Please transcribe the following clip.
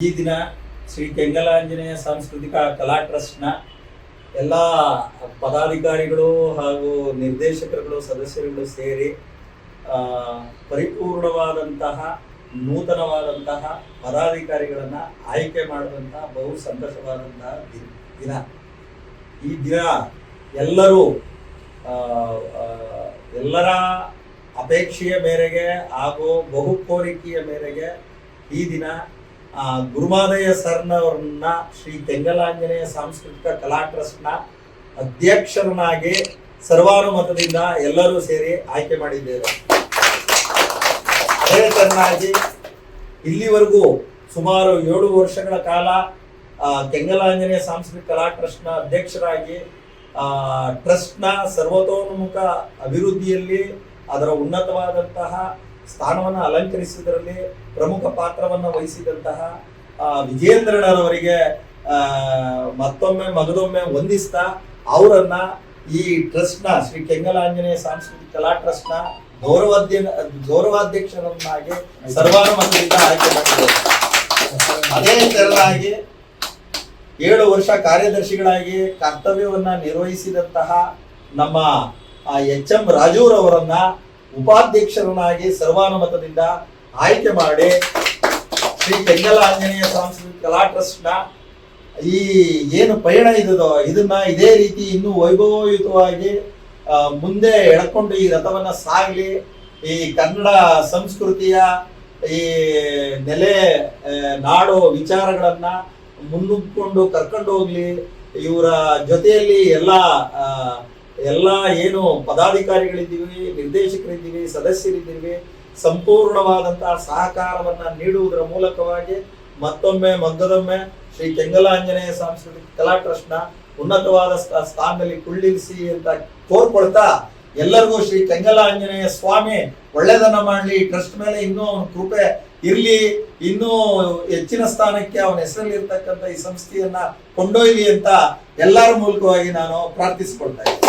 ಈ ದಿನ ಶ್ರೀ ಕೆಂಗಲಾಂಜನೇಯ ಸಾಂಸ್ಕೃತಿಕ ಕಲಾ ಟ್ರಸ್ಟ್ನ ಎಲ್ಲ ಪದಾಧಿಕಾರಿಗಳು ಹಾಗೂ ನಿರ್ದೇಶಕರುಗಳು, ಸದಸ್ಯರುಗಳು ಸೇರಿ ಪರಿಪೂರ್ಣವಾದಂತಹ, ನೂತನವಾದಂತಹ ಪದಾಧಿಕಾರಿಗಳನ್ನು ಆಯ್ಕೆ ಮಾಡಿದಂತಹ ಬಹು ಸಂತೋಷವಾದಂತಹ ದಿನ ಈ ದಿನ ಎಲ್ಲರೂ ಎಲ್ಲರ ಅಪೇಕ್ಷೆಯ ಮೇರೆಗೆ ಹಾಗೂ ಬಹು ಕೋರಿಕೆಯ ಮೇರೆಗೆ ಈ ದಿನ ಗುರುಮಾದಯ್ಯ ಸರ್ನವ್ರನ್ನ ಶ್ರೀ ತೆಂಗಲಾಂಜನೇಯ ಸಾಂಸ್ಕೃತಿಕ ಕಲಾ ಟ್ರಸ್ಟ್ನ ಅಧ್ಯಕ್ಷರನ್ನಾಗಿ ಸರ್ವಾನುಮತದಿಂದ ಎಲ್ಲರೂ ಸೇರಿ ಆಯ್ಕೆ ಮಾಡಿದ್ದೇವೆ. ಅದೇ ತರನಾಗಿ ಇಲ್ಲಿವರೆಗೂ ಸುಮಾರು ಏಳು ವರ್ಷಗಳ ಕಾಲ ತೆಂಗಲಾಂಜನೇಯ ಸಾಂಸ್ಕೃತಿಕ ಕಲಾ ಟ್ರಸ್ಟ್ನ ಅಧ್ಯಕ್ಷರಾಗಿ ಟ್ರಸ್ಟ್ನ ಸರ್ವತೋನ್ಮುಖ ಅಭಿವೃದ್ಧಿಯಲ್ಲಿ ಅದರ ಉನ್ನತವಾದಂತಹ ಸ್ಥಾನವನ್ನು ಅಲಂಕರಿಸಿದರಲ್ಲಿ ಪ್ರಮುಖ ಪಾತ್ರವನ್ನು ವಹಿಸಿದಂತಹ ಆ, ಮತ್ತೊಮ್ಮೆ ಮಗದೊಮ್ಮೆ ವಂದಿಸ್ತಾ ಅವರನ್ನ ಈ ಟ್ರಸ್ಟ್ನ ಶ್ರೀ ಕೆಂಗಲಾಂಜನೇಯ ಸಾಂಸ್ಕೃತಿಕ ಕಲಾ ಟ್ರಸ್ಟ್ನ ಗೌರವಾಧ್ಯ ಗೌರವಾಧ್ಯಕ್ಷರನ್ನಾಗಿ ಸರ್ವಾನುಮತದಿಂದ ಆಯ್ಕೆ ಮಾಡಿದ್ದಾರೆ ಅದೇ ತೆರನಾಗಿ ಏಳು ವರ್ಷ ಕಾರ್ಯದರ್ಶಿಗಳಾಗಿ ಕರ್ತವ್ಯವನ್ನ ನಿರ್ವಹಿಸಿದಂತಹ ನಮ್ಮ ಎಚ್ ಎಂ ರಾಜೂರವರನ್ನ ಉಪಾಧ್ಯಕ್ಷರನ್ನಾಗಿ ಸರ್ವಾನುಮತದಿಂದ ಆಯ್ಕೆ ಮಾಡಿ ಶ್ರೀ ಕೆಂಗಲ ಆಂಜನೇಯ ಸಾಂಸ್ಕೃತಿಕ ಕಲಾ ಟ್ರಸ್ಟ್ನ ಈ ಏನು ಪಯಣ ಇದೋ ಇದನ್ನ ಇದೇ ರೀತಿ ಇನ್ನೂ ವೈಭವಯುತವಾಗಿ ಮುಂದೆ ಎಳ್ಕೊಂಡು ಈ ರಥವನ್ನ ಸಾಗಲಿ, ಈ ಕನ್ನಡ ಸಂಸ್ಕೃತಿಯ ಈ ನೆಲೆ ನಾಡು ವಿಚಾರಗಳನ್ನ ಮುನ್ನುಗ್ಕೊಂಡು ಕರ್ಕೊಂಡು ಹೋಗ್ಲಿ, ಇವರ ಜೊತೆಯಲ್ಲಿ ಎಲ್ಲ ಎಲ್ಲ ಏನು ಪದಾಧಿಕಾರಿಗಳಿದ್ದೀವಿ, ನಿರ್ದೇಶಕರಿದ್ದೀವಿ, ಸದಸ್ಯರಿದ್ದೀವಿ, ಸಂಪೂರ್ಣವಾದಂತಹ ಸಹಕಾರವನ್ನ ನೀಡುವುದರ ಮೂಲಕವಾಗಿ ಮತ್ತೊಮ್ಮೆ ಮಗ್ಗದೊಮ್ಮೆ ಶ್ರೀ ಕೆಂಗಲಾಂಜನೇಯ ಸಾಂಸ್ಕೃತಿಕ ಕಲಾ ಟ್ರಸ್ಟ್ನ ಉನ್ನತವಾದ ಸ್ಥಾನದಲ್ಲಿ ಕುಳ್ಳಿರಿಸಿ ಅಂತ ಕೋರ್ಕೊಳ್ತಾ ಎಲ್ಲರಿಗೂ ಶ್ರೀ ಕೆಂಗಲಾಂಜನೇಯ ಸ್ವಾಮಿ ಒಳ್ಳೆದನ್ನ ಮಾಡಲಿ ಟ್ರಸ್ಟ್ ಮೇಲೆ ಇನ್ನೂ ಅವನ ಕೃಪೆ ಇರಲಿ, ಇನ್ನೂ ಹೆಚ್ಚಿನ ಸ್ಥಾನಕ್ಕೆ ಅವನ ಹೆಸರಲ್ಲಿ ಇರ್ತಕ್ಕಂಥ ಈ ಸಂಸ್ಥೆಯನ್ನ ಕೊಂಡೊಯ್ಲಿ ಅಂತ ಎಲ್ಲರ ಮೂಲಕವಾಗಿ ನಾನು ಪ್ರಾರ್ಥಿಸಿಕೊಳ್ತಾ ಇದ್ದೀನಿ.